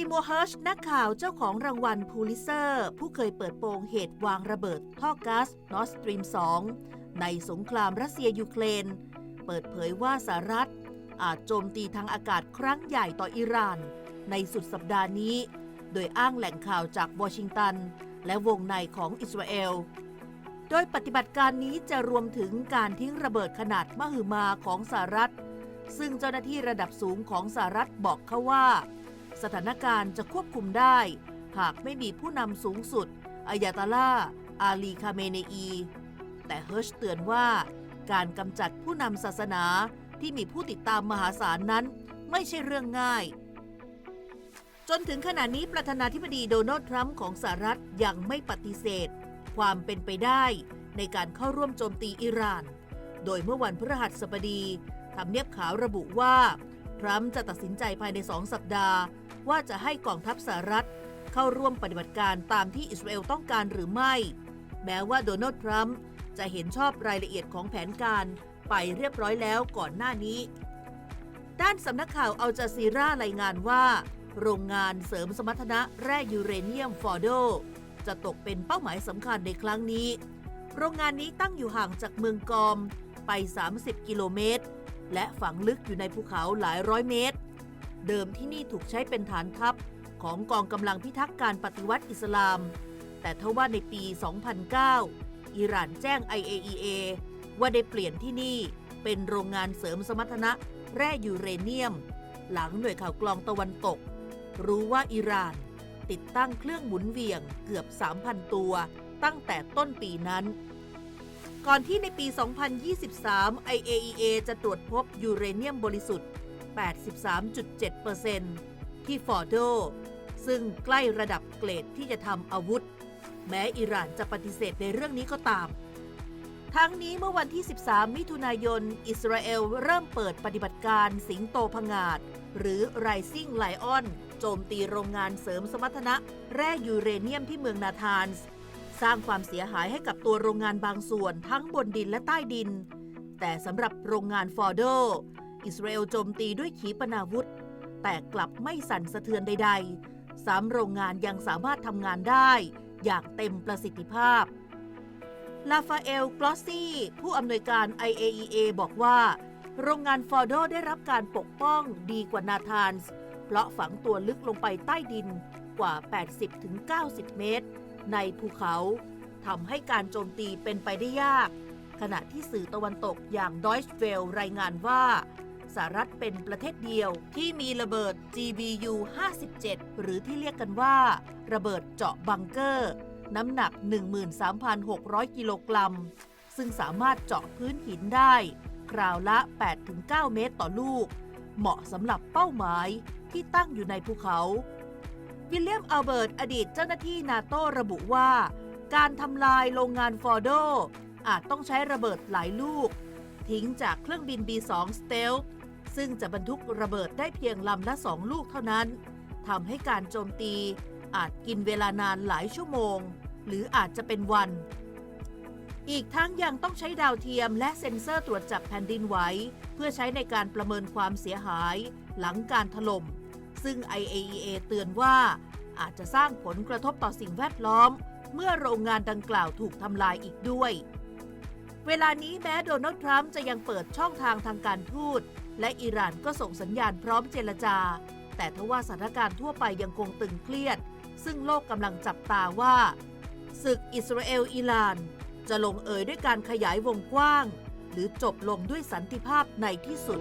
ซีมัวเฮิร์ชนักข่าวเจ้าของรางวัลพูลิเซอร์ ผู้เคยเปิดโปงเหตุวางระเบิดท่อก๊าซนอสตรีม 2 ในสงครามรัสเซียยูเครน เปิดเผยว่าสหรัฐ อาจโจมตีทางอากาศครั้งใหญ่ต่ออิหร่าน ในสุดสัปดาห์นี้ โดยอ้างแหล่งข่าวจากวอชิงตัน และวงในของอิสราเอล โดยปฏิบัติการนี้จะรวมถึงการทิ้งระเบิดขนาดมหึมาของสหรัฐ ซึ่งเจ้าหน้าที่ระดับสูงของสหรัฐบอกเขาว่า สถานการณ์จะควบคุมได้ หากไม่มีผู้นำสูงสุดอายาตาลาอาลีคาเมเนอี แต่เฮิร์ชเตือนว่า การกำจัดผู้นำศาสนาที่มีผู้ติดตามมหาศาลนั้นไม่ใช่เรื่องง่าย จนถึงขณะนี้ประธานาธิบดีโดนัลด์ทรัมป์ของสหรัฐยังไม่ปฏิเสธ ความเป็นไปได้ในการเข้าร่วมโจมตีอิหร่าน โดยเมื่อวันพฤหัสบดีทำเนียบขาวระบุว่า ทรัมป์จะตัดสินใจภายในสองสัปดาห์ ว่าจะให้กองทัพสหรัฐ เข้าร่วมปฏิบัติการตามที่อิสราเอลต้องการหรือไม่ แม้ว่าโดนัลด์ทรัมป์จะเห็นชอบรายละเอียดของแผนการไปเรียบร้อยแล้วก่อนหน้านี้ ด้านสำนักข่าวอัลจาซีรารายงานว่า โรงงานเสริมสมรรถนะแร่ยูเรเนียมฟอร์โด จะตกเป็นเป้าหมายสำคัญในครั้งนี้ โรงงานนี้ตั้งอยู่ห่างจากเมืองกอมไป 30 กิโลเมตร และฝังลึกอยู่ในภูเขาหลายร้อยเมตร เดิมที่นี่ถูกใช้เป็นฐานทัพของกองกำลังพิทักษ์การปฏิวัติอิสลาม แต่ทว่าในปี 2009 อิหร่านแจ้ง IAEA ว่าได้เปลี่ยนที่นี่เป็นโรงงานเสริมสมรรถนะแร่ยูเรเนียม หลังหน่วยข่าวกลองตะวันตก รู้ว่าอิหร่านติดตั้งเครื่องหมุนเวียงเกือบ 3,000 ตัว ตั้งแต่ต้นปีนั้น ก่อนที่ในปี 2023 IAEA จะตรวจพบยูเรเนียมบริสุทธิ์ 83.7%ที่ฟอร์โด ซึ่งใกล้ระดับเกรดที่จะทำอาวุธ แม้อิหร่านจะปฏิเสธในเรื่องนี้ก็ตาม ทั้งนี้เมื่อวันที่ 13 มิถุนายน อิสราเอลเริ่มเปิดปฏิบัติการสิงโตพงาด หรือ Rising Lion โจมตีโรงงานเสริมสมรรถนะ แร่ยูเรเนียมที่เมืองนาธานส์สร้างความเสียหายให้กับตัวโรงงานบางส่วนทั้งบนดินและใต้ดิน แต่สำหรับโรงงานฟอร์โด อิสราเอลโจมตีด้วยขีปนาวุธ แต่กลับไม่สั่นสะเทือนใด ๆ สามโรงงานยังสามารถทำงานได้อย่างเต็มประสิทธิภาพ ลาฟาเอล กลอสซี่ ผู้อำนวยการ IAEA บอกว่า โรงงานฟอร์โดได้รับการปกป้องดีกว่านาธานส์เพราะฝังตัวลึกลงไปใต้ดินกว่า 80-90 เมตร ในภูเขาทำให้การโจมตีเป็นไปได้ยาก ขณะที่สื่อตะวันตกอย่างดอยช์เวลรายงานว่า สหรัฐเป็นประเทศเดียวที่มีระเบิด GBU 57 หรือที่เรียกกันว่า ระเบิดเจาะบังเกอร์ น้ำหนัก 13,600 กิโลกรัม ซึ่งสามารถเจาะพื้นหินได้ คราวละ 8-9 เมตรต่อลูก เหมาะสำหรับเป้าหมายที่ตั้งอยู่ในภูเขา วิลเลียมอัลเบิร์ตอดีตเจ้าหน้าที่นาโต้ระบุว่า การทำลายโรงงานฟอร์โดอาจต้องใช้ระเบิดหลายลูก ทิ้งจากเครื่องบิน B2 s t e l t h ซึ่งจะบรรทุกระเบิดได้เพียงลำละสองลูกเท่านั้นทำให้การโจมตีอาจกินเวลานานหลายชั่วโมง หรืออาจจะเป็นวัน อีกทั้งยังต้องใช้ดาวเทียมและเซ็นเซอร์ตรวจจับแผ่นดินไหวเพื่อใช้ในการประเมินความเสียหายหลังการถล่ม ซึ่ง IAEA เตือนว่าอาจจะสร้างผลกระทบต่อสิ่งแวดล้อม เมื่อโรงงานดังกล่าวถูกทำลายอีกด้วย เวลานี้แม้โดนัลด์ทรัมป์จะยังเปิดช่องทางทางการทูต และอิหร่านก็ส่งสัญญาณพร้อมเจรจา แต่ทว่าสถานการณ์ทั่วไปยังคงตึงเครียด ซึ่งโลกกำลังจับตาว่า ศึกอิสราเอลอิหร่าน จะลงเอยด้วยการขยายวงกว้าง หรือจบลงด้วยสันติภาพในที่สุด